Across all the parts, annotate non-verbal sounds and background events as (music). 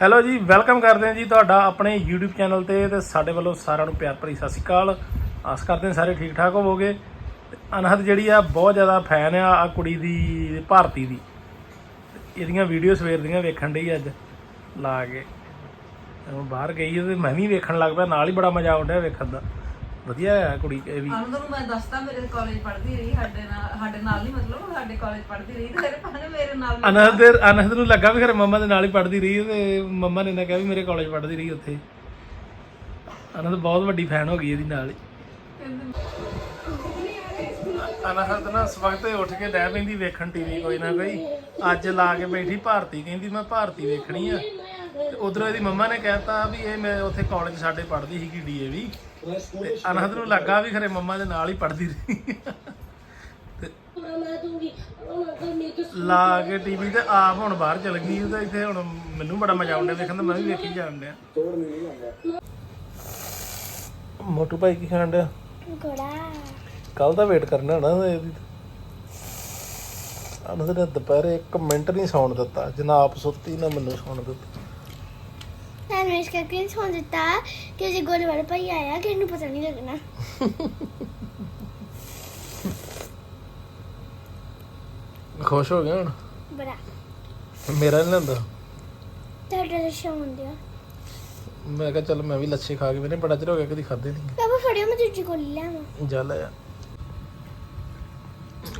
Hello ਜੀ welcome ਕਰਦੇ ਹਾਂ ਜੀ ਤੁਹਾਡਾ ਆਪਣੇ YouTube ਚੈਨਲ ਤੇ ਤੇ ਸਾਡੇ ਵੱਲੋਂ ਸਾਰਿਆਂ ਨੂੰ ਪਿਆਰ ਭਰੀ ਸਤਿ ਸ਼੍ਰੀ ਅਕਾਲ। ਆਸ ਕਰਦੇ ਹਾਂ ਸਾਰੇ ਠੀਕ ਠਾਕ ਹੋਵੋਗੇ। ਤੇ ਅਨਹਦ ਜਿਹੜੀ ਆ, ਬਹੁਤ ਜ਼ਿਆਦਾ ਫੈਨ ਆ ਆ ਕੁੜੀ ਦੀ, ਭਾਰਤੀ ਦੀ। ਇਹਦੀਆਂ ਵੀਡੀਓ ਸਵੇਰ ਦੀਆਂ ਵੇਖਣ ਡਈ ਅੱਜ, ਲਾ ਕੇ। ਬਾਹਰ ਗਈ ਤੇ ਮੈਂ ਵੀ ਵੇਖਣ ਲੱਗ ਪਿਆ, ਨਾਲ ਹੀ ਬੜਾ ਮਜ਼ਾ ਆਉਂਦਾ ਵੇਖਣ ਦਾ। ਵਧੀਆ ਹੈ ਕੁੜੀ ਇਹ ਵੀ। ਅਨੰਦ ਨੂੰ ਮੈਂ ਦੱਸਤਾ ਮੇਰੇ ਕਾਲਜ ਪੜ੍ਹਦੀ ਰਹੀ ਸਾਡੇ ਨਾਲ ਸਾਡੇ ਨਾਲ ਨਹੀਂ ਮਤਲਬ ਸਾਡੇ ਕਾਲਜ ਪੜ੍ਹਦੀ ਰਹੀ ਤੇ ਤੇਰੇ ਭਾਣੇ ਮੇਰੇ ਨਾਲ ਵੀ ਅਨਹਦ ਅਨਹਦ ਨੂੰ ਲੱਗਾ ਵੀ ਖਰੇ ਮੰਮਾ ਦੇ ਨਾਲ ਹੀ ਪੜ੍ਹਦੀ ਰਹੀ ਤੇ ਮੰਮਾ ਨੇ ਨਾ ਕਿਹਾ ਵੀ ਮੇਰੇ ਕਾਲਜ ਪੜ੍ਹਦੀ ਰਹੀ ਉੱਥੇ। ਅਨਹਦ ਬਹੁਤ ਵੱਡੀ ਫੈਨ ਹੋ ਗਈ ਇਹਦੀ ਨਾਲ ਹੀ। ਅਨਹਦ ਨਾ ਸਵਖਤੇ ਉੱਠ ਕੇ ਡੈ ਪੈਂਦੀ ਵੇਖਣ ਟੀਵੀ ਕੋਈ ਨਾ ਕੋਈ। ਅੱਜ ਲਾ ਕੇ ਬੈਠੀ ਭਾਰਤੀ ਕਹਿੰਦੀ ਮੈਂ ਭਾਰਤੀ ਵੇਖਣੀ ਆ। ਤੇ ਉਧਰੋਂ ਇਹਦੀ ਮੰਮਾ ਨੇ ਕਹਿਤਾ ਵੀ ਇਹ ਮੈਂ ਉੱਥੇ ਕਾਲਜ ਸਾਡੇ ਪੜ੍ਹਦੀ ਸੀਗੀ ਡੀਏਵੀ ਤੇ ਅਨਹਦ ਨੂੰ ਲੱਗਾ ਵੀ ਖਰੇ ਮੰਮਾ ਦੇ ਨਾਲ ਹੀ ਪੜ੍ਹਦੀ ਰਹੀ। ਲਾ ਕੇ ਟੀਵੀ ਤੇ ਆਪ ਹੁਣ ਬਾਹਰ ਚਲ ਗਈ ਤੇ ਇੱਥੇ ਹੁਣ ਮੈਨੂੰ ਬੜਾ ਮਜ਼ਾ ਆਉਂਦਾ ਵੇਖਣ ਦਾ ਮੈਂ ਵੀ ਵੇਖੀ ਜਾਣ ਡਿਆ। ਮੋਟੂ ਭਾਈ ਕੀ ਖਾਣ ਡਿਆ? ਘੋੜਾ ਕੱਲ ਦਾ ਵੇਟ ਕਰਨਾ ਨਾ ਇਹਦੀ ਅਨੰਦ ਨੇ ਦੁਪਹਿਰੇ 1 ਮਿੰਟ ਨਹੀਂ ਸੌਣ ਦਿੱਤਾ ਜਨਾਬ ਸੁੱਤੀ ਨਾ ਮੈਨੂੰ ਸੌਣ ਦਿੱਤਾ। ਸਾਨੂੰ ਇਸ ਕਰਕੇ ਸੌਣ ਦਿੱਤਾ ਕਿ ਜੇ ਗੋਲੇ ਵਾਲਾ ਭਾਈ ਆਇਆ ਕਿ ਇਹਨੂੰ ਪਤਾ ਨਹੀਂ ਲੱਗਣਾ। ਖੁਸ਼ ਹੋ ਗਿਆ ਹੁਣ? ਬੜਾ। ਮੇਰਾ ਨਹੀਂ ਲੈਂਦਾ? ਤੁਹਾਡਾ ਲੱਛਾ ਹੁੰਦਿਆ ਮੈਂ ਕਿਹਾ ਚੱਲ ਮੈਂ ਵੀ ਲੱਛੇ ਖਾ ਕੇ ਮੈਨੇ ਬੜਾ ਚਿਰ ਹੋ ਗਿਆ ਕਦੀ ਖਾਦੇ ਨਹੀਂ ਪਾਪਾ ਫੜਿਓ ਮੈਂ ਦੂਜੀ ਗੋਲੀ ਲਿਆਵਾਂ ਜਾ ਲੈ ਆ।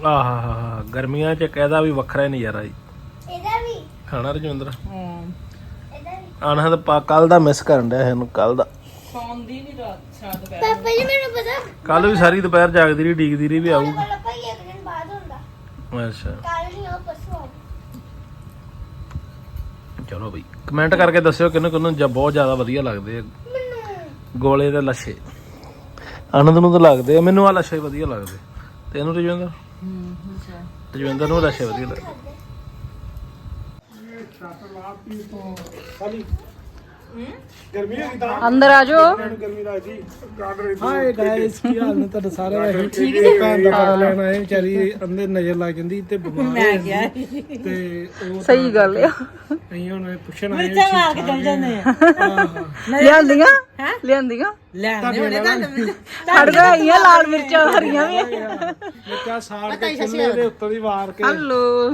ਆਹਾ ਹਾ ਹਾ ਗਰਮੀਆਂ ਚ ਕਹਿਦਾ ਵੀ ਵੱਖਰਾ ਹੀ ਨਜ਼ਾਰਾ ਜੀ। ਇਹਦਾ ਵੀ? ਖਾਣਾ ਰਜਿੰਦਰ ਹੂੰ। ਅਨਹਦ ਪਾ ਕੱਲ ਦਾ ਮਿਸ ਕਰਨ ਡਿਆ ਇਹਨੂੰ ਕੱਲ ਦਾ। ਸੌਂਦੀ ਨਹੀਂ ਰਾਤ ਸ਼ਾਦ ਪੈ ਪਾਪਾ ਜੀ ਮੈਨੂੰ ਪਤਾ ਕੱਲ ਵੀ ਸਾਰੀ ਦੁਪਹਿਰ ਜਾਗਦੀ ਰਹੀ ਡੀਕਦੀ ਰਹੀ ਵੀ ਆਊਗੀ। ਵਾਲਾ ਭਾਈ ਇੱਕ ਦਿਨ ਬਾਅਦ ਹੁੰਦਾ। ਅੱਛਾ। ਕੱਲ ਨਹੀਂ ਉਹ ਪਰਸੋਂ ਆਊ ਚਲੋ ਬਈ ਕਮੈਂਟ ਕਰਕੇ ਦੱਸਿਓ ਕਿਹਨੂੰ ਕਿਹਨੂੰ ਜਾਂ ਬਹੁਤ ਜ਼ਿਆਦਾ ਵਧੀਆ ਲੱਗਦੇ ਆ। ਮੈਨੂੰ ਗੋਲੇ ਤੇ ਲੱਛੇ। ਆਨੰਦ ਨੂੰ ਤਾਂ ਲੱਗਦੇ ਆ ਮੈਨੂੰ ਆ ਲੱਛੇ ਵਧੀਆ ਲੱਗਦੇ। ਤੇ ਇਹਨੂੰ ਰਜਵਿੰਦਰ ਹੂੰ ਅੱਛਾ। ਰਜਵਿੰਦਰ ਨੂੰ ਲੱਛੇ ਵਧੀਆ ਲੱਗਦੇ। ਗਰਮੀ ਹੋਈ ਤਾਂ। ਅੰਦਰ ਆ ਜਾਓ। ਗਰਮੀ ਲੱਗਦੀ। ਹਾਏ ਗਾਇਸ ਕੀ ਹਾਲ ਨੇ ਤੁਹਾਡੇ ਸਾਰੇ ਦਾ? ਠੀਕ ਭੈਣ ਦਾ ਪਤਾ ਲੈਣ ਆਏ ਵਿਚਾਰੀ ਅੰਦਰ ਨਜ਼ਰ ਲੱਗ ਜਾਂਦੀ ਤੇ ਬਿਮਾਰ ਮੈਂ ਗਿਆ ਤੇ ਉਹ ਸਹੀ ਗੱਲ ਆ। ਅਸੀਂ ਹੁਣ ਪੁੱਛਣ ਆਏ ਮਿਰਚਾਂ ਮਾਰ ਕੇ ਚੱਲ ਜਾਂਦੇ ਆ। ਲਿਆਂਦੀਆਂ? ਲਿਆਂਦੀਆਂ? ਲੈਣੇ ਹੋਣੇ ਤਾਂ ਸਾਡੇ ਕੋਲ ਆਈਆਂ ਲਾਲ ਮਿਰਚਾਂ ਹਰੀਆਂ ਵੀ। ਮਿਰਚਾਂ ਸਾੜ ਕੇ ਚੁੱਲ੍ਹੇ ਦੇ ਉੱਤੋਂ ਦੀ ਵਾਰ ਕੇ। ਹਲੋ।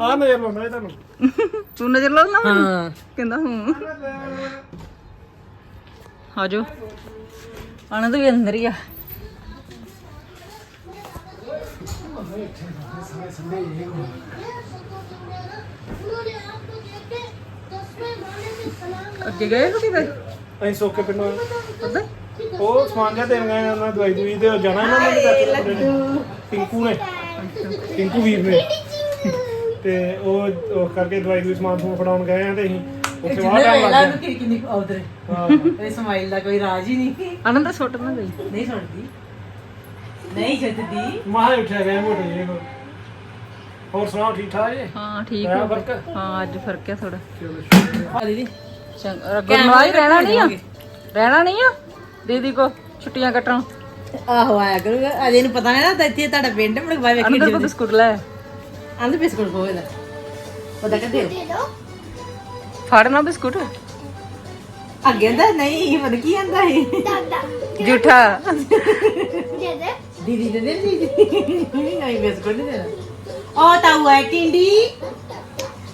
ਆ ਨਜ਼ਰ ਲਾਉਣਾ ਇਹ ਤੁਹਾਨੂੰ। ਤੂੰ ਨਜ਼ਰ ਲਾਉਣਾ ਹਾਂ। ਕਹਿੰਦਾ ਹੂੰ। ਆਜੋ ਆਨੰਦ ਵੀ ਅੰਦਰ ਹੀ ਆ। ਅੱਗੇ ਗਏ ਹੋ ਕਿਤੇ? ਅਸੀਂ ਸੋਕੇ ਪਿੰਡੋਂ ਪਤਾ ਉਹ ਸਮਾਨ ਜਿਹਾ ਦੇਣ ਗਏ ਉਹਨਾਂ ਦਵਾਈ ਦੂਈ ਤੇ ਜਾਣਾ ਇਹਨਾਂ ਨੇ। ਨੇ। ਟਿੰਕੂ ਵੀਰ ਨੇ। ਤੇ ਉਹ ਉਹ ਕਰਕੇ ਦਵਾਈ ਦੂਈ ਸਮਾਨ ਸਮੂਨ ਫੜਾਉਣ ਗਏ ਆ ਤੇ ਅਸੀਂ। ਉੱਥੇ ਵਾਹ ਟਾਈਮ ਲੱਗ ਗਿਆ ਕਿ ਕਿੰਨੀ ਉਧਰ ਹਾਂ। ਇਹ ਸਮਾਈਲ ਦਾ ਕੋਈ ਰਾਜ ਹੀ ਨਹੀਂ। ਆਨੰਦ ਸੁੱਟ ਨਾ ਗਈ ਨਹੀਂ ਸੁਣਦੀ ਨਹੀਂ ਛੱਡਦੀ ਮਾਹ ਉੱਠਿਆ ਗਿਆ ਮੋਟੇ ਜਿਹੇ ਨੂੰ ਹੋਰ ਸੁਣਾਓ ਠੀਕ ਠਾਕ ਜੀ? ਹਾਂ ਠੀਕ ਹੋ ਫ਼ਰਕ? ਹਾਂ ਅੱਜ ਫ਼ਰਕ ਹੈ ਥੋੜਾ ਚਲੋ ਆ ਦੀਦੀ। ਚੰਗਾ ਰਹਿਣਾ ਨਹੀਂ ਆ? ਰਹਿਣਾ ਨਹੀਂ ਆ? ਦੀਦੀ ਕੋ ਛੁੱਟੀਆਂ ਕੱਟਣ। ਆਹੋ ਆਇਆ ਕਰੂਗਾ। ਅਜੇ ਨੂੰ ਪਤਾ ਨਹੀਂ ਨਾ ਤਾਂ ਇੱਥੇ ਤੁਹਾਡਾ ਪਿੰਡ ਮੁੜ ਬਾਈ ਵੇਖੀ ਅੰਦਰ ਕੋ ਬਿਸਕੁਟ ਲੈ ਆਂਦੇ ਬਿਸਕੁਟ ਖੋਏ ਦਾ ਪਤਾ ਕਿ ਦਿਓ ਦੇ ਦੋ ਫੜਨਾ ਬਿਸਕੁਟ ਅੱਗੇ ਦਾ ਨਹੀਂ ਪਤਾ ਕੀ ਆਂਦਾ ਹੈ ਦਾਦਾ ਜੂਠਾ ਦੇ ਦੇ ਦੀਦੀ ਦੇ ਦੇ ਦੀਦੀ ਨਹੀਂ ਬਿਸਕੁਟ ਨਹੀਂ ਦੇਣਾ ਉਹ ਤਾਂ ਉਹ ਹੈ ਟਿੰਡੀ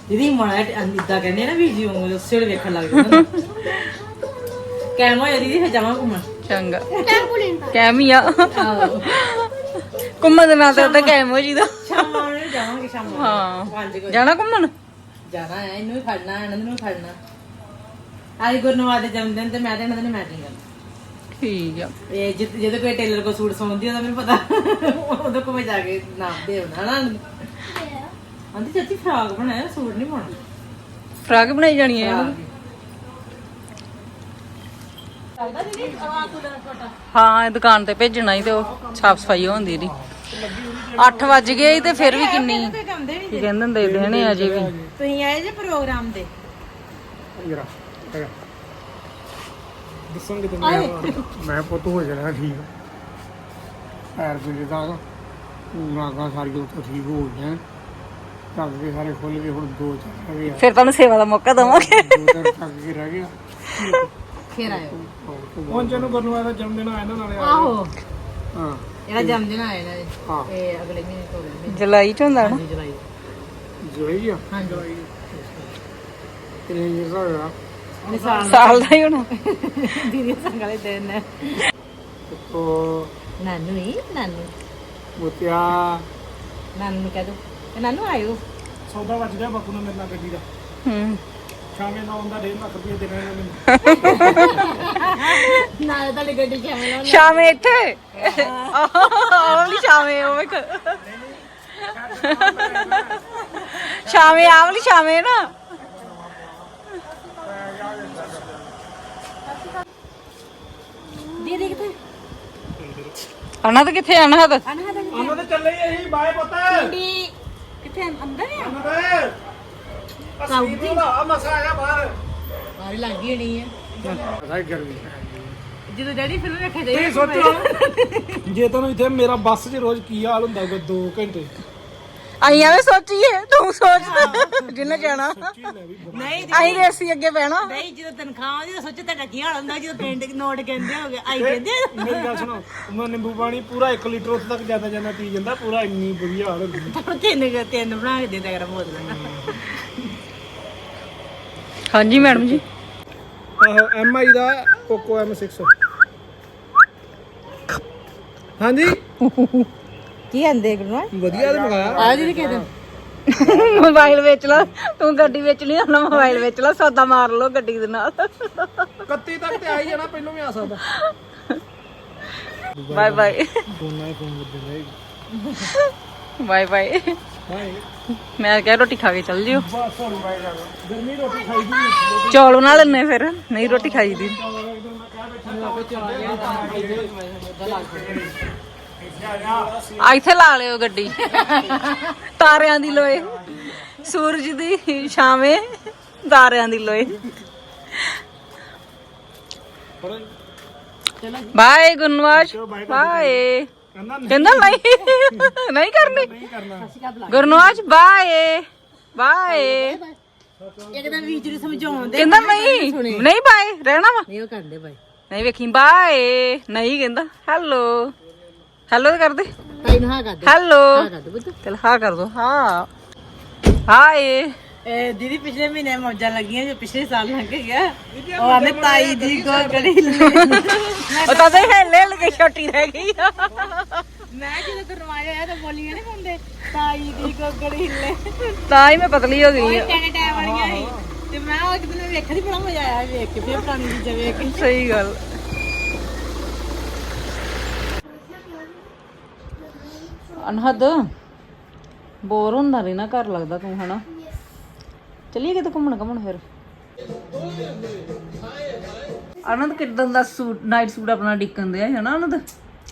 ਦੀਦੀ ਮਣਾ ਇਦਾਂ ਕਹਿੰਦੇ ਨਾ ਵੀ ਜੀ ਉਹ ਉਸੇ ਵੇਲੇ ਵੇਖਣ ਲੱਗ ਜਾਂਦਾ ਕੈਮੋ ਦੀਦੀ ਫਿਰ ਜਾਵਾਂ ਘੁੰਮਣ ਚੰਗਾ ਟੈਂਪੂਲਿਨ ਪਾ ਕੈਮੀਆ ਘੁੰਮਣ ਦੇ ਨਾਂ ਤੇ ਕੈਮ ਹੋ ਜੀਦਾ ਸ਼ਾਮਾਂ ਨੂੰ ਜਾਵਾਂਗੇ ਸ਼ਾਮਾਂ ਨੂੰ। ਹਾਂ। ਪੰਜ ਵਜੇ। ਜਾਣਾ ਘੁੰਮਣ? ਜਾਣਾ ਹੈ ਇਹਨੂੰ ਵੀ ਖੜਨਾ ਆਨੰਦ ਨੂੰ ਵੀ ਖੜਨਾ। ਅੱਜ ਗੁਰਨਵਾਦ ਦੇ ਜਨਮ ਦਿਨ ਤੇ ਮੈਂ ਤੇ ਇਹਨਾਂ ਨੇ ਮੈਟਿੰਗ ਕਰਨੀ। ਠੀਕ ਆ। ਇਹ ਜਿੱਦ ਜਦੋਂ ਕੋਈ ਟੇਲਰ ਕੋ ਸੂਟ ਸੌਂਦੀ ਉਹਦਾ ਮੈਨੂੰ ਪਤਾ। ਉਦੋਂ ਕੋ ਮੈਂ ਜਾ ਕੇ ਨਾਪ ਦੇ ਆਉਣਾ ਨਾ ਆਂਦੀ ਚਾਚੀ ਫਰਾਕ ਬਣਾਇਆ ਸੂਟ ਨਹੀਂ ਪਾਉਣਾ। ਫਰਾਕ ਬਣਾਈ ਜਾਣੀ ਹੈ ਹਾਂ ਇਹ ਦੁਕਾਨ ਤੇ ਭੇਜਣਾ ਹੀ ਤੇ ਉਹ ਸਾਫ਼ ਸਫ਼ਾਈ ਹੁੰਦੀ ਦੀ 8 ਵੱਜ ਗਏ ਤੇ ਫਿਰ ਵੀ ਕਿੰਨੀ ਨਹੀਂ ਕੀ ਕਹਿੰਦੇ ਹੁੰਦੇ ਦੇਣੇ ਅਜੇ ਵੀ। ਤੁਸੀਂ ਆਏ ਜੇ ਪ੍ਰੋਗਰਾਮ ਤੇ? ਜਰਾ ਹੈਗਾ। ਦੱਸਾਂਗੇ ਤੁਹਾਨੂੰ ਮੈਂ ਪੁੱਤ ਹੋ ਜਾਣਾ ਠੀਕ। ਪੈਰ ਜਿਹੜੇ ਦਾ ਨਾਗਾ ਸਾਰੀ ਉੱਥੋਂ ਠੀਕ ਹੋ ਗਈਆਂ। ਢੱਕ ਕੇ ਸਾਰੇ ਖੁੱਲ ਗਏ ਹੁਣ ਦੋ ਚੱਲ ਗਏ ਆ। ਫਿਰ ਤੁਹਾਨੂੰ ਸੇਵਾ ਦਾ ਮੌਕਾ ਦਵਾਂਗੇ। ਦੋ ਤਿੰਨ ਢੱਕ ਕੇ ਰਹਿ ਗਏ ਆ। ਫੇਰ ਆਇਓ। ਹੁਣ ਜਿਹਨੂੰ ਗੁਰਨੂਆ ਦਾ ਜਨਮ ਦਿਨ ਆਇਆ ਨਾ ਨਾਲੇ ਆਹੋ। ਹਾਂ। ਇਹਦਾ ਜਨਮ ਦਿਨ ਆਇਆ ਨਾ ਹਾਂ। ਇਹ ਅਗਲੇ ਮਹੀਨੇ ਤੋਂ ਅਗਲੇ ਜੁਲਾਈ ਚ ਹੁੰਦਾ ਨਾ? ਮਹੀਨੇ ਜੁਲਾਈ। ਜੁਲਾਈ ਆ? ਹਾਂਜੀ। ਕਿੰਨੇ years ਦਾ ਹੋਇਆ? ਇਹਨੇ ਸਾਲ ਸਾਲ ਦਾ ਹੀ ਹੋਣਾ। ਦੀਦੀ ਸੰਗਲੇ ਦਿਨ ਹੈ ਤੋ ਨਾਨੂ ਹੀ ਨਾਨੂ। ਮੁਤਿਆ। ਨਾਨੂ ਨੂੰ ਕਹਿ ਦੋ। ਇਹ ਨਾਨੂ ਆਇਓ। ਸੌਦਾ ਵੱਜ ਗਿਆ ਬਾਪੂ ਨੇ ਮੇਰੇ ਨਾਲ ਗੱਡੀ ਦਾ। ਹੂੰ। ਸ਼ਾਮੇ ਦਾ ਆਉਂਦਾ 1.5 ਲੱਖ ਰੁਪਏ ਦੇਣਾ ਇਹਨੇ ਮੈਨੂੰ। (laughs) ਨਾਲੇ ਤੁਹਾਡੀ ਗੱਡੀ ਸ਼ਾਮਿਲ ਹੋਣ ਸ਼ਾਮੇ ਇੱਥੇ? ਆਵਲੀ ਸ਼ਾਮੇ ਉਹ ਵੇਖ। ਸ਼ਾਮੇ ਆਵਲੀ ਸ਼ਾਮੇ ਨਾ। ਦੀਦੀ ਕਿੱਥੇ? ਅਨਹਦ ਕਿੱਥੇ ਅਨਹਦ ਦਾ ਉਹਨਾਂ ਦੇ ਚੱਲੇ ਹੀ ਅਸੀਂ ਬਾਏ ਪੁੱਤ। ਕਿੱਥੇ? ਅੰਦਰ ਆ? ਉਹਨਾਂ ਦੇ ਅਸਲੀ ਨੂੰ ਦਾ ਮਸਾ ਆਇਆ ਬਾਹਰ। ਆਰੇ ਲੱਗ ਗਈ ਨਹੀਂ ਹੈ ਹੀ ਗਰਮੀ ਜਦੋਂ ਡੈਡੀ ਫਿਲਮ ਵੇਖੇ ਇਹ ਦੇ ਸੋਚੋ। ਜੇ ਤੁਹਾਨੂੰ ਇੱਥੇ ਮੇਰਾ ਬੱਸ 'ਚ ਰੋਜ਼ ਕੀ ਹਾਲ ਹੁੰਦਾ ਹੋਊਗਾ 2 ਘੰਟੇ। ਅਸੀਂ ਐਵੇਂ ਸੋਚੀਏ ਤੂੰ ਸੋਚ। ਜਿੰਨੇ ਜਾਣਾ। ਨਹੀਂ ਅਸੀਂ ਤੇ ਅਸੀਂ ਅੱਗੇ ਬਹਿਣਾ। ਨਹੀਂ ਜਦੋਂ ਤਨਖਾਹ ਆਉਂਦੀ ਤਾਂ ਸੋਚੋ ਤੁਹਾਡਾ ਕੀ ਹਾਲ ਹੁੰਦਾ ਜਦੋਂ ਪਿੰਡ ਨੋਟ ਕਹਿੰਦੇ ਹੋਗੇ ਆਈ ਕਹਿੰਦੇ ਮੇਰੀ ਗੱਲ ਸੁਣੋ ਮੈਂ ਨਿੰਬੂ ਪਾਣੀ ਪੂਰਾ 1 ਲੀਟਰ ਉੱਥੇ ਤੱਕ ਜਾਂਦਾ ਜਾਂਦਾ ਪੀ ਜਾਂਦਾ ਪੂਰਾ ਇੰਨੀ ਵਧੀਆ ਹਾਲ ਹੁੰਦੀ ਤੁਹਾਨੂੰ ਤਿੰਨ ਕੁ- ਤਿੰਨ ਬਣਾ ਕੇ ਦੇ ਦਿਆ ਕਰ ਬੋਤਲਾਂ। ਹਾਂਜੀ ਮੈਡਮ ਜੀ। ਆਹੋ M I the Poco M6 ਹਾਂਜੀ? ਕੀ ਆਂਦੇ ਗੁਰੂਆ? ਵਧੀਆ ਤੇ ਮੰਗਾਇਆ। ਆ ਦੀਦੀ ਕਹਿੰਦੇ। ਮੋਬਾਈਲ ਵੇਚ ਲਾ ਤੂੰ ਗੱਡੀ ਵੇਚਣੀ ਆ ਨਾ ਮੋਬਾਈਲ ਵੇਚ ਲਾ ਸੌਦਾ ਮਾਰ ਲਓ ਗੱਡੀ ਦੇ ਨਾਲ। 31 ਤੱਕ ਤੇ ਆ ਹੀ ਜਾਣਾ ਪਹਿਲੋਂ ਵੀ ਆ ਸਕਦਾ। ਬਾਏ ਬਾਏ ਦੋਨਾਂ ਹੀ ਫੋਨ ਵੱਜਦੇ ਰਹੇ ਬਾਏ ਬਾਏ ਬਾਏ ਮੈਂ ਕਿਹਾ ਰੋਟੀ ਖਾ ਕੇ ਚੱਲ ਜਿਓ ਬਸ ਹੁਣ ਬਾਏ ਜਾਣਾ ਗਰਮੀ ਰੋਟੀ ਖਾਈ ਦੀ ਨਹੀਂ ਚੌਲ ਬਣਾ ਲੈਣੇ ਫਿਰ ਨਹੀਂ ਰੋਟੀ ਖਾਈ ਦੀ ਆ ਇੱਥੇ ਲਾ ਲਿਓ ਗੱਡੀ ਤਾਰਿਆਂ ਦੀ ਲੋਏ ਸੂਰਜ ਦੀ ਛਾਵੇਂ ਤਾਰਿਆਂ ਦੀ ਲੋਏ ਬਾਏ ਗੁਰਨਵਾਜ ਬਾਏ ਕਹਿੰਦਾ ਨਹੀਂ। ਨਹੀਂ ਕਰਨੀ। ਨਹੀਂ ਕਰਨਾ। ਗੁਰਨਵਾਜ ਬਾਏ। ਬਾਏ। ਇੱਕਦਮ ਵੀਰ ਜੀ ਨੂੰ ਸਮਝਾਉਂਦੇ ਕਹਿੰਦਾ ਨਹੀਂ। ਨਹੀਂ ਬਾਏ ਰਹਿਣਾ ਵਾ। ਨਹੀਂ ਉਹ ਕਰਦੇ ਬਾਈ ਨਹੀਂ ਵੇਖੀ ਬਾਏ। ਨਹੀਂ ਕਹਿੰਦਾ। ਹੈਲੋ। ਹੈਲੋ ਕਰਦੇ। ਤਾਈ ਨੂੰ ਹਾਂ ਕਰਦੇ ਹੈਲੋ। ਹਾਂ ਕਰਦੇ ਬੁੱਧ ਚਲ ਹਾਂ ਕਰ ਦੋ। ਹਾਂ। ਹਾਏ। ਇਹ ਦੀਦੀ ਪਿਛਲੇ ਮਹੀਨੇ ਮੌਜਾਂ ਲੱਗੀਆਂ ਜੋ ਪਿਛਲੇ ਸਾਲ ਲੰਘ ਗਿਆ। ਉਹ ਆਨੇ ਤਾਈ ਦੀ ਗੋਗੜੀ ਉਹ ਤਾਂ ਤੇ ਹਿੱਲ ਹਿੱਲ ਕੇ ਛੋਟੀ ਰਹਿ ਗਈ। ਮੈਂ ਜਦੋਂ ਕਰਵਾਇਆ ਆਇਆ ਤਾਂ ਬੋਲੀਆਂ ਨਹੀਂ ਹੁੰਦੇ ਤਾਈ ਦੀ ਗੋਗੜੀ ਹਿੱਲੇ ਤਾਂ ਹੀ ਮੈਂ ਪਤਲੀ ਹੋ ਗਈ ਆ। ਟੈਨੇ ਟੈ ਵਾਲੀਆਂ ਸੀ। ਤੇ ਮੈਂ ਉਹ ਇੱਕ ਦਿਨ ਵੇਖਣ ਦੀ ਬੜਾ ਮਜ਼ਾ ਆਇਆ ਵੇਖ ਕੇ ਫਿਰ ਪੁਰਾਣੀ ਚੀਜ਼ਾਂ ਵੇਖ ਕੇ। ਸਹੀ ਗੱਲ। ਅਨਹਦ ਬੋਰ ਹੁੰਦਾ ਨਹੀਂ ਨਾ ਘਰ ਲੱਗਦਾ ਤੂੰ ਹਨਾ? ਚਲੀਏ ਕਿਤੇ ਘੁੰਮਣ ਘੁੰਮਣ ਫਿਰ। ਅਨੰਦ ਕਿਦਾਂ ਦਾ ਸੂਟ ਨਾਈਟ ਸੂਟ ਆਪਣਾ ਡਿੱਕਣ ਦੇ ਹਨਾ ਅਨੰਦ?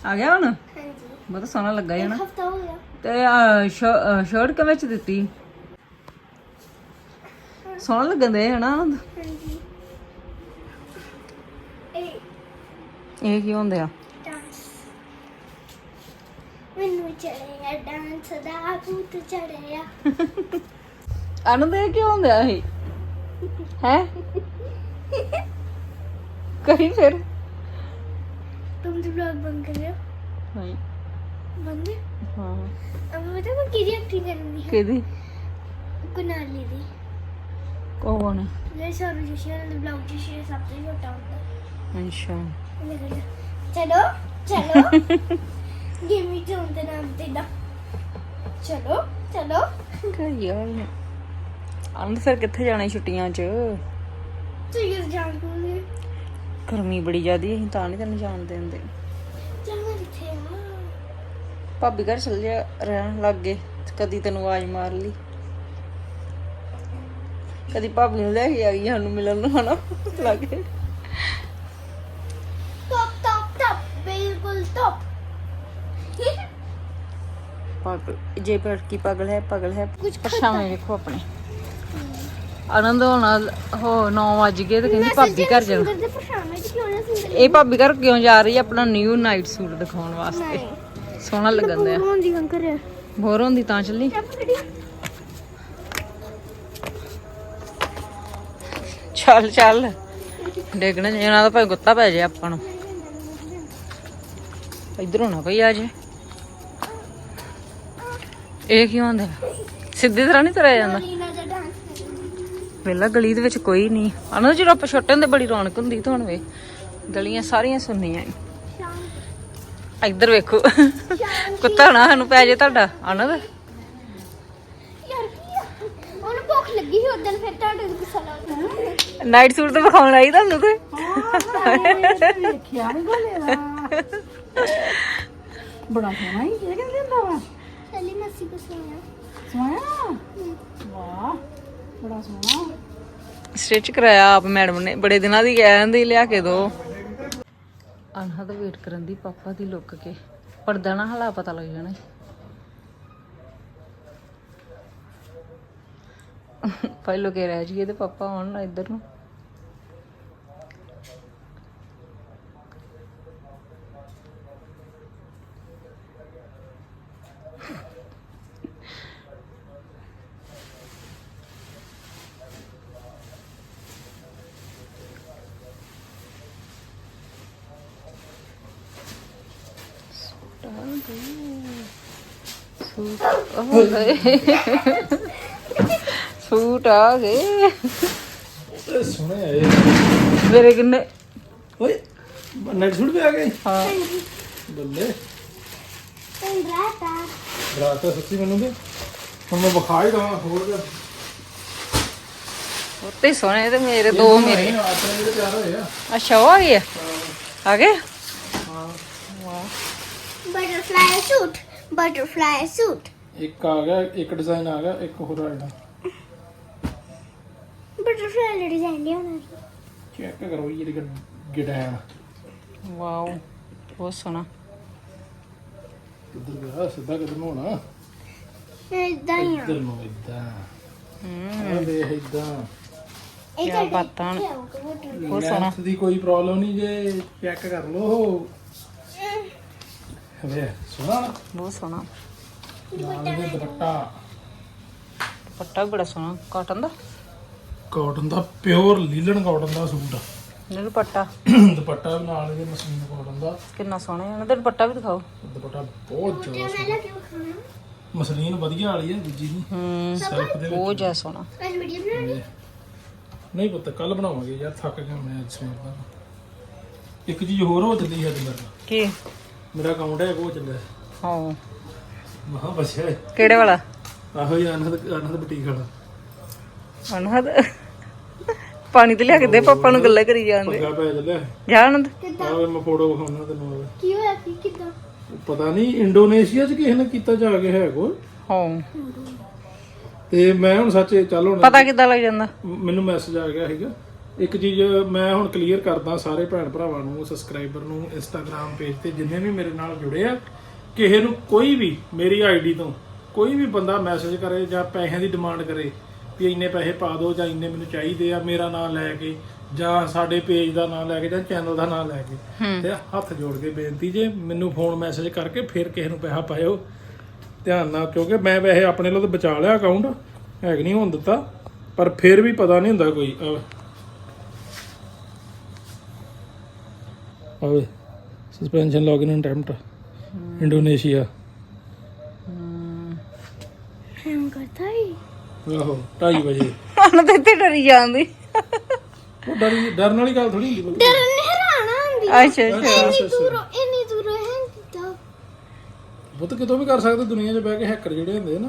ਆ ਗਿਆ ਹੁਣ? ਹਾਂਜੀ। ਬਹੁਤ ਸੋਹਣਾ ਲੱਗਾ ਹੈ ਨਾ ਹਫਤਾ ਹੋ ਗਿਆ। ਤੇ ਆਹ, ਸ਼- ਅਹ, ਸ਼ਰਟ ਕਿਵੇਂ ਚ ਦਿੱਤੀ? ਸੋਹਣਾ ਲੱਗਣ ਦੇ ਹਨਾ ਆਨੰਦ ਹਾਂਜੀ। ਇਹ ਇਹ ਕੀ ਹੁੰਦੇ ਆ? ਡਾਂਸ ਮੈਨੂੰ ਚੜਿਆ ਡਾਂਸ ਦਾ ਭੂਤ ਚੜਿਆ (laughs) ਆਨੰਦ ਇਹ ਕੀ ਹੁੰਦਾ ਇਹ ਹੈ ਕਹੀਂ ਫਿਰ तुम तो ब्लॉग बंद कर रहे हो ਨਹੀਂ बंद है ਹਾਂ अब बता मैं किरी एक्टिंग करनी है ਕਿਹਦੀ कुनाली दी ਕੌਣ मेरे सौरभ जोशी ने ब्लॉग जोशी ने सबसे छोटा होता ਅੱਛਾ है चलो चलो गेमी जोन के नाम तेरा चलो चलो ਕਈ ਯਾਰ ਅੰਮ੍ਰਿਤਸਰ ਕਿੱਥੇ ਜਾਣਾ ਛੁੱਟੀਆਂ 'ਚ? ਠੀਕ ਹੈ ਜਾਣ ਕੋਲੇ ਗਰਮੀ ਬੜੀ ਜ਼ਿਆਦੀ ਅਸੀਂ ਤਾਂ ਨਹੀਂ ਤੈਨੂੰ ਜਾਣ ਦਿੰਦੇ। ਜਾਣਾ ਕਿੱਥੇ ਆ ਭਾਬੀ ਘਰ ਚਲ ਜਾ ਰਹਿਣ ਲੱਗ ਗਏ ਕਦੀ ਤੈਨੂੰ ਆਵਾਜ਼ ਮਾਰ ਲਈ। ਕਦੀ ਭਾਬੀ ਨੂੰ ਲੈ ਕੇ ਆ ਗਈ ਸਾਨੂੰ ਮਿਲਣ ਨੂੰ ਹਨਾ? ਲੱਗੇ। ਟੌਪ ਟੌਪ ਟੌਪ ਬਿਲਕੁਲ ਟੌਪ। ਪਾਗਲ ਜੇ ਪਰ ਕੀ ਪਾਗਲ ਹੈ ਪਾਗਲ ਹੈ। ਕੁਝ ਪਰਛਾਵੇਂ ਦੇਖੋ ਆਪਣੇ। ਆਨੰਦ ਹੋਣਾ ਹੋ 9 ਵਜ ਗਏ ਤੇ ਕਹਿੰਦੀ ਭਾਬੀ ਘਰ ਜਾਣਾ। ਇਹ ਭਾਬੀ ਘਰ ਕਿਉਂ ਜਾ ਰਹੀ ਹੈ ਆਪਣਾ ਨਿਊ ਨਾਈਟ ਸੂਟ ਦਿਖਾਉਣ ਵਾਸਤੇ। ਸੋਹਣਾ ਲੱਗਣ ਦਿਆ ਹੁੰਦੀ ਹੁੰਦੀ ਤਾਂ ਚੱਲੀ। ਚੱਲ ਚੱਲ ਡੇਗਣਾ ਜਾਣਾ ਤਾਂ ਭਾਈ ਗੁੱਤਾ ਪੈ ਜੇ ਆਪਾਂ ਨੂੰ। ਇਧਰੋਂ ਨਾ ਕੋਈ ਆ ਜੇ। ਇਹ ਕਿਉਂ ਹੁੰਦਾ ਸਿੱਧੇ ਤਰ੍ਹਾਂ ਨਹੀਂ ਤੁਰਿਆ ਜਾਂਦਾ। ਵੇਲਾ ਗਲੀ ਦੇ ਵਿੱਚ ਕੋਈ ਨਹੀਂ। ਅਨੰਦ ਜਦੋਂ ਆਪਾਂ ਛੋਟੇ ਹੁੰਦੇ ਬੜੀ ਰੌਣਕ ਹੁੰਦੀ ਤਾਂ ਹੁਣ ਵੇ ਗਲੀਆਂ ਸਾਰੀਆਂ ਸੁੰਨੀਆਂ। ਇੱਧਰ ਵੇਖੋ। ਕੁੱਤਾ ਨਾ ਸਾਨੂੰ ਪੈ ਜੇ ਤੁਹਾਡਾ। ਆਨੰਦ ਯਾਰ ਕੀ ਆ? ਉਹਨੂੰ ਭੁੱਖ ਲੱਗੀ ਸੀ ਉਦੋਂ ਫਿਰ ਤੁਹਾਡੇ ਨੂੰ ਗੁੱਸਾ ਲੱਗਾ ਨਾਈਟ ਸੂਟ ਤਾਂ ਵਿਖਾਉਣ ਆਈ ਤੁਹਾਨੂੰ ਤੇ। ਵੇਖਿਆ ਨਹੀਂ ਗੋਲੇ ਬੜਾ ਸੋਹਣਾ ਹੀ ਇਹ ਕਹਿੰਦੇ ਹੁੰਦਾ ਵਾ? ਚੱਲੀ ਮਾਸੀ ਕੋ ਸੋਇਆ ਸੋਹਣਾ ਵਾਹ। ਬੜਾ ਸੋਹਣਾ। ਸਟਿਚ ਕਰਾਇਆ ਆਪ ਮੈਡਮ ਨੇ ਬੜੇ ਦਿਨਾਂ ਦੀ ਕਹਿੰਦੀ ਲਿਆ ਕੇ ਦੋ। ਅਨਹਾ ਦਾ ਵੇਟ ਕਰਨ ਦੀ ਪਾਪਾ ਦੀ ਲੁੱਕ ਕੇ ਪਰਦਾ ਨਾ ਹਲਾ ਪਤਾ ਲੱਗ ਜਾਣਾ। ਪਹਿਲੋ ਕੇ ਰਹਿ ਜੀਏ ਤੇ ਪਾਪਾ ਆਉਣ ਨਾ ਇੱਧਰ ਨੂੰ। ਸੂਟ ਆ ਗਏ। ਸੂਟ ਆ ਗਏ ਇਹ ਸੋਹਣੇ ਆਏ। ਮੇਰੇ ਕਿੰਨੇ? ਓਏ ਨੈਟ ਸੂਟ ਵੀ ਆ ਗਏ? ਹਾਂ। ਬੱਲੇ। ਰਾਤਾ ਰਾਤ ਤਾਂ ਸੱਚੀ ਮੈਨੂੰ ਤੇ ਹੁਣ ਮੈਂ ਵਿਖਾ ਹੀ ਦਵਾਂ ਹੋਰ ਤੇ ਉੱਤੇ ਸੋਹਣੇ ਤੇ ਮੇਰੇ ਦੋ ਮੇਰੇ। ਨਹੀਂ ਆਪਣੇ ਜਿਹੜੇ ਤਿਆਰ ਹੋਏ ਆ। ਅੱਛਾ ਉਹ ਆ ਗਏ ਆ? ਆ ਗਏ? ਬਟਰਫਲਾਈ ਸੂਟ ਬਟਰਫਲਾਈ ਸੂਟ ਇੱਕ ਆ ਗਿਆ ਇੱਕ ਡਿਜ਼ਾਈਨ ਆ ਗਿਆ ਇੱਕ ਹੋਰ ਆ ਜਾਣਾ ਬਟਰਫਲਾਈ ਡਿਜ਼ਾਈਨ ਨਹੀਂ ਹੋਣਾ। ਚੈੱਕ ਕਰੋ ਜੀ ਜਿਹੜੀ ਗਿਟਾਰ ਵਾਓ ਬਹੁਤ ਸੋਹਣਾ। ਕਿੱਧਰ ਗਿਆ? ਸਿੱਧਾ ਕਿੱਧਰ ਨੂੰ ਹੋਣਾ? ਇਦਾਂ ਹੀ ਆ। ਇੱਧਰ ਨੂੰ ਇਦਾਂ। ਹੂੰ। ਆ ਵੇਖ ਇਦਾਂ। ਇਹ ਕੀ ਬਾਤਾਂ। ਬਹੁਤ ਸੋਹਣਾ। ਦੀ ਕੋਈ ਪ੍ਰੋਬਲਮ ਨਹੀਂ ਜੇ। ਚੈੱਕ ਕਰ ਲਓ। ਵੇ ਸੋਹਣਾ ਨਾ? ਬਹੁਤ ਸੋਹਣਾ। ਨਾਲ ਇਹਦੇ ਦੁਪੱਟਾ। ਪੱਟਾ ਵੀ ਬੜਾ ਸੋਹਣਾ। ਕਾਟਨ ਦਾ? ਕਾਟਨ ਦਾ ਪਿਓਰ ਲੀਲਨ ਕਾਟਨ ਦਾ ਸੂਟ ਇਹ ਦੁਪੱਟਾ। (coughs) ਦੁਪੱਟਾ ਵੀ ਨਾਲ ਇਹਦੇ ਮਸ਼ੀਨ ਕਾਟਨ ਦਾ। ਕਿੰਨਾ ਸੋਹਣਾ ਹੈ। ਉਹਨਾਂ ਦਾ ਦੁਪੱਟਾ ਵੀ ਦਿਖਾਓ। ਦੁਪੱਟਾ ਬਹੁਤ ਜ਼ਿਆਦਾ ਮੈਂ ਲੱਗੇ ਖਾਣਾ? ਮਸਲੀਨ ਵਧੀਆ ਵਾਲੀ ਹੈ ਦੂਜੀ ਨਹੀਂ ਹੂੰ। ਸੈਲਫ ਦੇ ਬਹੁਤ ਵਿੱਚ ਜ਼ਿਆਦਾ ਸੋਹਣਾ। ਅੱਜ ਵੀਡੀਓ ਬਣਾਉਣੀ ਨਹੀਂ ਪੁੱਤ ਕੱਲ ਬਣਾਵਾਂਗੇ ਯਾਰ। ਥੱਕ ਗਿਆ ਮੈਂ ਅੱਜ ਸਵੇਰ ਦਾ ਇੱਕ ਚੀਜ਼ ਹੋਰ ਹੋ ਚੱਲੀ ਹੈ ਮੇਰਾ ਕੀ? ਮੇਰਾ ਅਕਾਊਂਟ ਹੈ ਉਹ ਚੱਲਿਆ ਹਾਂ। ਮਹਾ ਬਸਿਆ ਹੈ। ਕਿਹੜੇ ਵਾਲਾ? ਆਹੋ ਹੀ ਅਨਹਦ ਅਨਹਦ ਬੁਟੀਕ ਵਾਲਾ। ਅਨਹਦ? ਪਾਣੀ ਤੇ ਲਿਆ ਕੇ ਦੇ ਪਾਪਾ ਨੂੰ ਗੱਲਾਂ ਕਰੀ ਜਾਂਦੇ। ਪੰਗਾ ਪੈ ਚੱਲਿਆ ਜਾ ਆਨੰਦ ਆਵੇ ਮੈਂ ਫੋਟੋ ਵਿਖਾਉਣਾ ਤੈਨੂੰ ਕੀ ਹੋਇਆ ਸੀ? ਕਿਦਾਂ? ਪਤਾ ਨਹੀਂ ਇੰਡੋਨੇਸ਼ੀਆ 'ਚ ਕਿਸੇ ਨੇ ਕੀਤਾ ਜਾ ਕੇ ਹੈ ਕੋ ਹਾਂ। ਤੇ ਮੈਂ ਹੁਣ ਸੱਚ ਚੱਲ ਹੁਣ ਪਤਾ ਕਿੱਦਾਂ ਲੱਗ ਜਾਂਦਾ? ਮੈਨੂੰ ਮੈਸੇਜ ਆ ਗਿਆ ਸੀਗਾ। ਇੱਕ ਚੀਜ਼ ਮੈਂ ਹੁਣ ਕਲੀਅਰ ਕਰਦਾ ਸਾਰੇ ਭੈਣ ਭਰਾਵਾਂ ਨੂੰ ਸਬਸਕ੍ਰਾਈਬਰ ਨੂੰ ਇੰਸਟਾਗ੍ਰam ਪੇਜ ਤੇ ਜਿੰਨੇ ਵੀ ਮੇਰੇ ਨਾਲ ਜੁੜੇ ਆ ਕਿਸੇ ਨੂੰ ਕੋਈ ਵੀ ਮੇਰੀ ਆਈਡੀ ਤੋਂ ਕੋਈ ਵੀ ਬੰਦਾ ਮੈਸੇਜ ਕਰੇ ਜਾਂ ਪੈਸਿਆਂ ਦੀ ਡਿਮਾਂਡ ਕਰੇ ਵੀ ਇੰਨੇ ਪੈਸੇ ਪਾ ਦਿਓ ਜਾਂ ਇੰਨੇ ਮੈਨੂੰ ਚਾਹੀਦੇ ਆ ਮੇਰਾ ਨਾਮ ਲੈ ਕੇ ਜਾਂ ਸਾਡੇ ਪੇਜ ਦਾ ਨਾਮ ਲੈ ਕੇ ਜਾਂ ਚੈਨਲ ਦਾ ਨਾਮ ਲੈ ਕੇ ਤੇ ਹੱਥ ਜੋੜ ਕੇ ਬੇਨਤੀ ਜੇ ਮੈਨੂੰ ਫੋਨ ਮੈਸੇਜ ਕਰਕੇ ਫਿਰ ਕਿਸੇ ਨੂੰ ਪੈਸਾ ਪਾਇਓ। ਧਿਆਨ ਨਾਲ ਕਿਉਂਕਿ ਮੈਂ ਵੈਸੇ ਆਪਣੇ ਲਈ ਤਾਂ ਬਚਾ ਲਿਆ ਅਕਾਊਂਟ ਹੈ ਕਿ ਨਹੀਂ ਹੋਣ ਦਿੱਤਾ ਪਰ ਫਿਰ ਵੀ ਪਤਾ ਨਹੀਂ ਹੁੰਦਾ ਕੋਈ ਆਵੇ ਸਸਪੈਂਸ਼ਨ ਲੌਗਇਨ ਅਟੈਂਪਟ ਇੰਡੋਨੇਸ਼ੀਆ। ਹਮ ਕਰਤਾ ਹੀ। ਆਹੋ 2:30 ਵਜੇ। ਆਨੰਦ ਇੱਥੇ ਡਰੀ ਜਾਂਦੀ। ਉਹ ਡਰ ਡਰਨ ਵਾਲੀ ਗੱਲ ਥੋੜੀ ਹੁੰਦੀ। ਡਰ ਨਹਿਰਾਣਾ ਹੁੰਦੀ। ਅੱਛਾ ਅੱਛਾ। ਇੰਨੀ ਦੂਰੋਂ ਬੁੱਤ ਕਿਤੋਂ ਵੀ ਕਰ ਸਕਦੇ ਦੁਨੀਆ 'ਚ ਬਹਿ ਕੇ ਹੈਕਰ ਜਿਹੜੇ ਹੁੰਦੇ ਨਾ।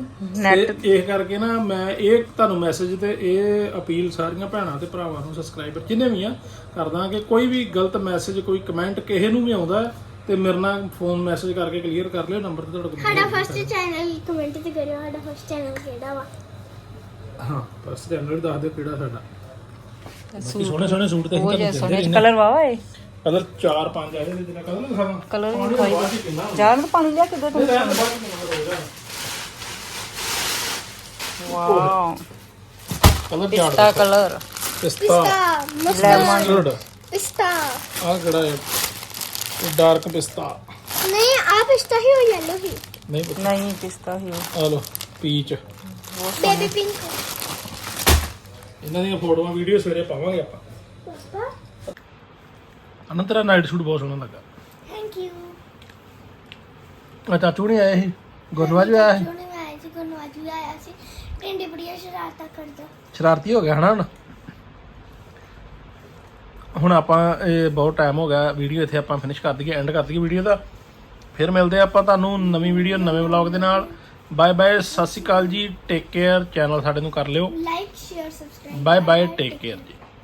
ਤੇ ਇਹ ਕਰਕੇ ਨਾ ਮੈਂ ਇਹ ਤੁਹਾਨੂੰ ਮੈਸੇਜ ਤੇ ਇਹ ਅਪੀਲ ਸਾਰੀਆਂ ਭੈਣਾਂ ਤੇ ਭਰਾਵਾਂ ਨੂੰ ਸਬਸਕ੍ਰਾਈਬਰ ਜਿੰਨੇ ਵੀ ਆ ਕਰਦਾ ਕਿ ਕੋਈ ਵੀ ਗਲਤ ਮੈਸੇਜ ਕੋਈ ਕਮੈਂਟ ਕਿਸੇ ਨੂੰ ਵੀ ਆਉਂਦਾ ਹੈ, ਤੇ ਮੇਰੇ ਨਾਲ ਫੋਨ ਮੈਸੇਜ ਕਰਕੇ ਕਲੀਅਰ ਕਰ ਲਿਓ ਨੰਬਰ ਤੇ ਤੁਹਾਡੇ ਕੋਲ ਸਾਡਾ ਫਸਟ ਚੈਨਲ ਕਮੈਂਟ ਤੇ ਕਰਿਓ ਸਾਡਾ ਫਸਟ ਚੈਨਲ ਕਿਹੜਾ ਵਾ? ਹਾਂ ਬਸ ਚੈਨਲ ਦੱਸ ਦਿਓ ਕਿਹੜਾ ਸਾਡਾ। ਸੋਹਣੇ ਸੋਹਣੇ ਸੂਟ ਤੇ ਅਸੀਂ ਤੁਹਾਨੂੰ ਸੋਹਣੇ ਕਲਰ ਵਾਵਾ ਏ ਕਲਰ 4 5 ਆਏ ਨੇ ਜਿਹੜਾ ਕਲਰ ਦਿਖਾਵਾਂ। ਕਲਰ ਵੀ ਦਿਖਾਈ ਬਾਅਦ ਚ ਪੀਣਾ ਲਿਆ ਕੇ ਦੇ ਤੂੰ ਵਾਓ। ਕਲਰ ਪਿਸਤਾ ਕਲਰ। ਪਿਸਤਾ। ਮਸਟਰਡ ਪਿਸਤਾ। ਆ ਕਿਹੜਾ ਹੈ? ਇਹ ਡਾਰਕ ਪਿਸਤਾ। ਨਹੀਂ ਆ ਪਿਸਤਾ ਹੀ ਹੋ ਯੈਲੋ ਹੀ। ਨਹੀਂ ਪਤਾ। ਨਹੀਂ ਪਿਸਤਾ ਹੀ ਉਹ। ਆ ਲੋ ਪੀਚ ਬੇਬੀ ਪਿੰਕ ਇਹਨਾਂ ਦੀਆਂ ਫੋਟੋਆਂ ਵੀਡੀਓ ਸਵੇਰੇ ਪਾਵਾਂਗੇ ਆਪਾਂ। ਪਾਪਾ। ਅਨੰਦ ਤੇਰਾ ਨਾਈਟ ਸੂਟ ਬਹੁਤ ਸੋਹਣਾ ਲੱਗਾ। ਥੈਂਕ ਯੂ ਆ ਚਾਚੂ ਨਹੀਂ ਆਏ ਸੀ ਗੁਰਨਵਾਜ ਵੀ ਆਇਆ ਸੀ? ਉਹਨੇ ਆਇਆ ਸੀ ਗੁਰਨਵਾਜ ਵੀ ਆਇਆ ਸੀ। ਟਿੰਡੀ ਬੜੀਆਂ ਸ਼ਰਾਰਤਾਂ ਕਰਦਾ। ਸ਼ਰਾਰਤੀ ਹੋ ਗਿਆ ਹਨਾ ਹੁਣ? ਹੁਣ ਆਪਾਂ ਇਹ ਬਹੁਤ ਟਾਈਮ ਹੋ ਗਿਆ ਵੀਡੀਓ ਇੱਥੇ ਆਪਾਂ ਫਿਨਿਸ਼ ਕਰ ਦਈਏ ਐਂਡ ਕਰ ਦਈਏ ਵੀਡੀਓ ਦਾ। ਫਿਰ ਮਿਲਦੇ ਆਪਾਂ ਤੁਹਾਨੂੰ ਨਵੀਂ ਵੀਡੀਓ ਨਵੇਂ ਵਲੌਗ ਦੇ ਨਾਲ। ਬਾਏ ਬਾਏ ਸਤਿ ਸ਼੍ਰੀ ਅਕਾਲ ਜੀ ਟੇਕ ਕੇਅਰ ਚੈਨਲ ਸਾਡੇ ਨੂੰ ਕਰ ਲਿਓ। Like share subscribe bye bye take care ਜੀ।